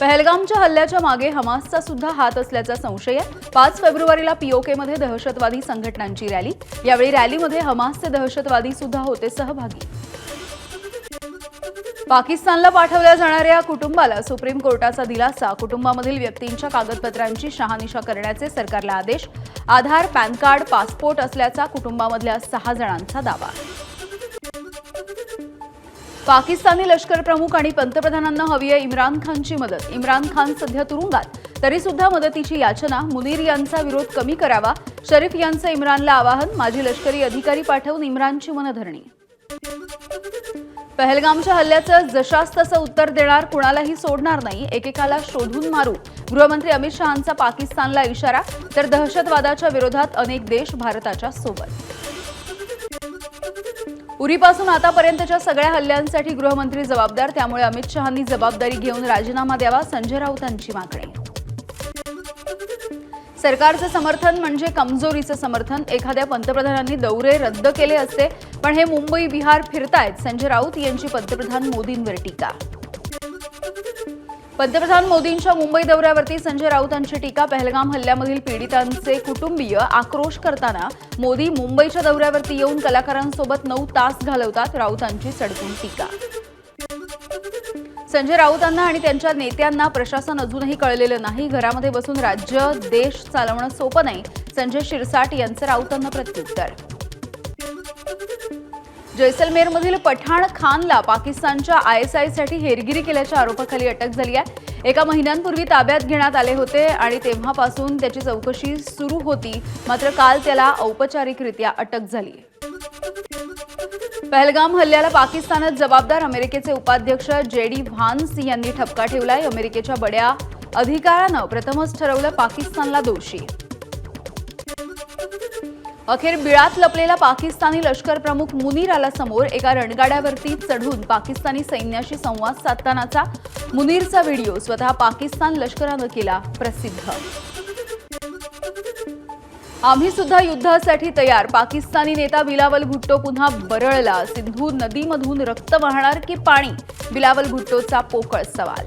पहलगामच्या हल्ल्याच्या मागे हमासचा सुद्धा हात असल्याचा संशय आहे. पाच फेब्रुवारीला पीओकेमध्ये दहशतवादी संघटनांची रॅली. यावेळी रॅलीमध्ये हमासचे दहशतवादी सुद्धा होते सहभागी. पाकिस्तानला पाठवल्या जाणाऱ्या कुटुंबाला सुप्रीम कोर्टाचा दिलासा. कुटुंबामधील व्यक्तींच्या कागदपत्रांची शहानिशा करण्याचे सरकारला आदेश. आधार पॅन कार्ड पासपोर्ट असल्याचा कुटुंबामधल्या सहा जणांचा दावा. पाकिस्तानी लष्कर प्रमुख आणि पंतप्रधानांना हवी आहे इम्रान खानची मदत. इम्रान खान सध्या तुरुंगात. तरी सुद्धा मदतीची याचना मुनीर यांचा विरोध कमी करावा. शरीफ यांचं इम्रानला आवाहन माजी लष्करी अधिकारी पाठवून इम्रानची मनधरणी. पहलगामच्या हल्ल्याचं जशास तसं उत्तर देणार कुणालाही सोडणार नाही एकेकाला शोधून मारू. गृहमंत्री अमित शहांचा पाकिस्तानला इशारा तर दहशतवादाच्या विरोधात अनेक देश भारताच्या सोबत. उरीपासून आतापर्यंतच्या सगळ्या हल्ल्यांसाठी गृहमंत्री जबाबदार त्यामुळे अमित शहांनी जबाबदारी घेऊन राजीनामा द्यावा संजय राऊतांची मागणी. सरकारचं समर्थन म्हणजे कमजोरीचं समर्थन. एखाद्या पंतप्रधानांनी दौरे रद्द केले असते पण हे मुंबई बिहार फिरतायत. संजय राऊत यांची पंतप्रधान मोदींवर टीका. पंतप्रधान मोदींच्या मुंबई दौऱ्यावरती संजय राऊतांची टीका पहलगाम हल्ल्यामधील पीडितांचे कुटुंबीय आक्रोश करताना मोदी मुंबईच्या दौऱ्यावरती येऊन कलाकारांसोबत नऊ तास घालवतात राऊतांची सडकून टीका. संजय राऊतांना आणि त्यांच्या नेत्यांना प्रशासन अजूनही कळलेलं नाही. घरामध्ये बसून राज्य देश चालवणं सोपं नाही. संजय शिरसाट यांचं राऊतांना प्रत्युत्तर. जैसलमेरमधील पठाण खानला पाकिस्तानच्या आय एस आयसाठी हेरगिरी केल्याच्या आरोपाखाली अटक झाली आहे. एका महिन्यांपूर्वी ताब्यात घेण्यात आले होते आणि तेव्हापासून त्याची चौकशी सुरू होती. मात्र काल त्याला औपचारिकरित्या अटक झाली पहलगाम हल्ल्याला पाकिस्तानात जबाबदार अमेरिकेचे उपाध्यक्ष जे डी व्हान्स यांनी ठपका ठेवलाय. अमेरिकेच्या बड्या अधिकारानं प्रथमच ठरवलं पाकिस्तानला दोषी. अखेर बिळात लपलेला पाकिस्तानी लष्कर प्रमुख मुनीर आला समोर. एका रणगाड्यावरती चढून पाकिस्तानी सैन्याशी संवाद साधतानाचा मुनीरचा व्हिडिओ स्वतः पाकिस्तान लष्करानं केला प्रसिद्ध. आम्ही सुद्धा युद्धासाठी तयार. पाकिस्तानी नेता बिलावल भुट्टो पुन्हा बरळला. सिंधू नदीमधून रक्त वाहणार की पाणी? बिलावल भुट्टोचा पोकळ सवाल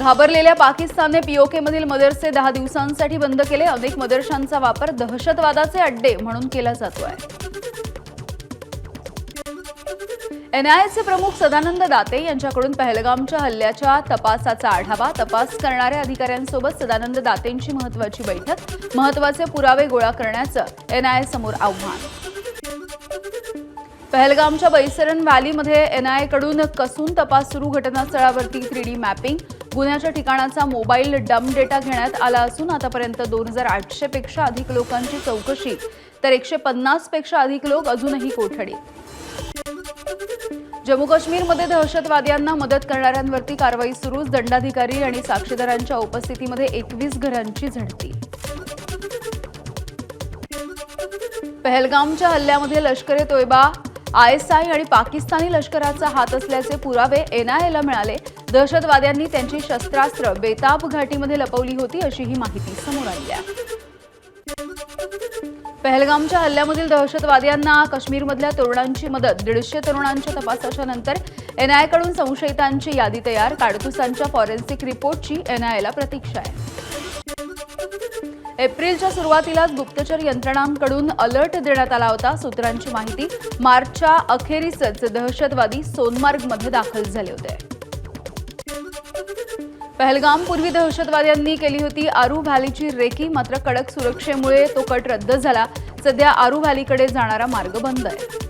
घाबरलेल्या पाकिस्तानने पीओकेमधील मदरसे दहा दिवसांसाठी बंद केले. अनेक मदरशांचा वापर दहशतवादाचे अड्डे म्हणून केला जातोय. एनआयएचे प्रमुख सदानंद दाते यांच्याकडून पहलगामच्या हल्ल्याच्या तपासाचा आढावा. तपास करणाऱ्या अधिकाऱ्यांसोबत सदानंद दातेंची महत्वाची बैठक. महत्त्वाचे पुरावे गोळा करण्याचं एनआयए समोर आव्हान. पहलगामच्या बैसरन व्हॅलीमध्ये एनआयएकडून कसून तपास सुरू. घटनास्थळावरती थ्री डी मॅपिंग. गुन्ह्याच्या ठिकाणाचा मोबाईल डम डेटा घेण्यात आला असून आतापर्यंत दोन हजार आठशे पेक्षा अधिक लोकांची चौकशी तर एकशे पन्नासपेक्षा अधिक लोक अजूनही कोठडीत जम्मू काश्मीरमध्ये दहशतवाद्यांना मदत करणाऱ्यांवरती कारवाई सुरूच दंडाधिकारी आणि साक्षीदारांच्या उपस्थितीमध्ये एकवीस घरांची झडती. पहलगामच्या हल्ल्यामध्ये लष्कर ए तोयबा आयएसआय आणि पाकिस्तानी लष्कराचा हात असल्याचे पुरावे एनआयएला मिळाले. दहशतवाद्यांनी त्यांची शस्त्रास्त्र बेताब घाटीमध्ये लपवली होती अशी ही माहिती समोर आली आहे. पहलगामच्या हल्ल्यामधील दहशतवाद्यांना काश्मीरमधल्या तरुणांची मदत दीडशे तरुणांच्या तपासाच्या नंतर एनआयकडून संशयितांची यादी तयार काडतुसांच्या फॉरेन्सिक रिपोर्टची एनआयला प्रतीक्षा आहे. एप्रिलच्या सुरुवातीलाच गुप्तचर यंत्रणांकडून अलर्ट देण्यात आला होता. सूत्रांची माहिती मार्चच्या अखेरीसच दहशतवादी सोनमार्गमध्ये दाखल झाले होते. पहलगाम पूर्वी दहशतवाद्यांनी केली होती. आरू व्हॅलीची रेकी मात्र कडक सुरक्षेमुळे तो कट रद्द झाला. सध्या आरू व्हॅलीकडे जाणारा मार्ग बंद आहे.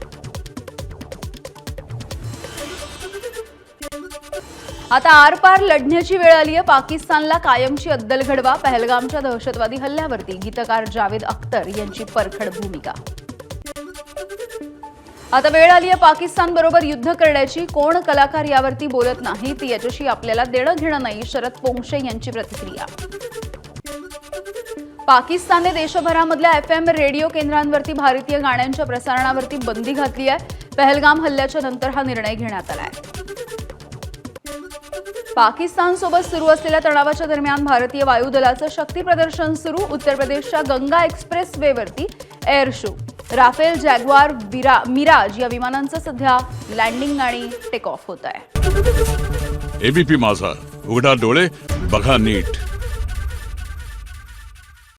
आता आरपार लढण्याची वेळ आली आहे. पाकिस्तानला कायमची अद्दल घडवा. पहलगामच्या दहशतवादी हल्ल्यावरती गीतकार जावेद अख्तर यांची परखड भूमिका. आता वेळ आली आहे पाकिस्तान बरोबर युद्ध करण्याची. कोण कलाकार यावरती बोलत नाही ती याच्याशी आपल्याला देणं घेणं नाही शरद पोंक्षे यांची प्रतिक्रिया. पाकिस्तानने देशभरामधल्या एफ एम रेडिओ केंद्रांवरती भारतीय गाण्यांच्या प्रसारणावरती बंदी घातली आहे. पहलगाम हल्ल्याच्या नंतर हा निर्णय घेण्यात आला आहे. पाकिस्तानसोबत सुरू असलेल्या तणावाच्या दरम्यान भारतीय वायुदलाचं शक्ती प्रदर्शन सुरू. उत्तर प्रदेशच्या गंगा एक्सप्रेस वेवरती एअर शो. राफेल जॅग्वार विरा मिराज या विमानांचं सध्या लँडिंग आणि टेक ऑफ होत आहे. एबीपी माझा. उघडा डोळे बघा नीट.